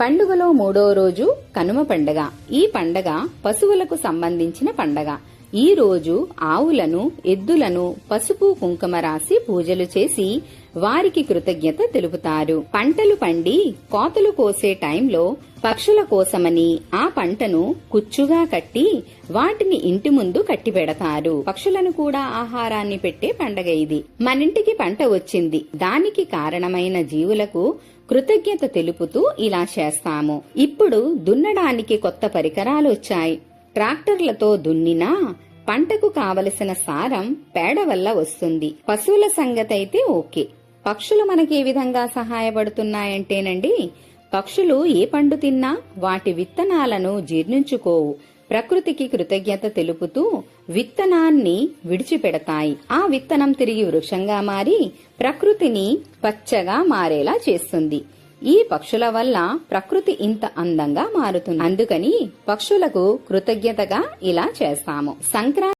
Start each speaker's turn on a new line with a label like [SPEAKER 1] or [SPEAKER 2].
[SPEAKER 1] పండుగలో మూడో రోజు కనుమ పండగ. ఈ పండగ పశువులకు సంబంధించిన పండగ. ఈ రోజు ఆవులను ఎద్దులను పసుపు కుంకుమ రాసి పూజలు చేసి వారికి కృతజ్ఞత తెలుపుతారు. పంటలు పండి కోతలు కోసే టైంలో పక్షుల కోసమని ఆ పంటను కుచ్చుగా కట్టి వాటిని ఇంటి ముందు కట్టిపెడతారు. పక్షులను కూడా ఆహారాన్ని పెట్టే పండగ ఇది. మనింటికి పంట వచ్చింది. దానికి కారణమైన జీవులకు కృతజ్ఞత తెలుపుతూ ఇలా చేస్తాము. ఇప్పుడు దున్నడానికి కొత్త పరికరాలు వచ్చాయి. ట్రాక్టర్లతో దున్నినా పంటకు కావలసిన సారం పేడ వల్ల వస్తుంది. పశువుల సంగతైతే ఓకే. పక్షులు మనకి ఏ విధంగా సహాయపడుతున్నాయంటేనండి పక్షులు ఏ పండు తిన్నా వాటి విత్తనాలను జీర్ణించుకోవు. ప్రకృతికి కృతజ్ఞత తెలుపుతూ విత్తనాన్ని విడిచిపెడతాయి. ఆ విత్తనం తిరిగి వృక్షంగా మారి ప్రకృతిని పచ్చగా మారేలా చేస్తుంది. ఈ పక్షుల వల్ల ప్రకృతి ఇంత అందంగా మారుతుంది. అందుకని పక్షులకు కృతజ్ఞతగా ఇలా చేస్తాము. సంక్రాంతి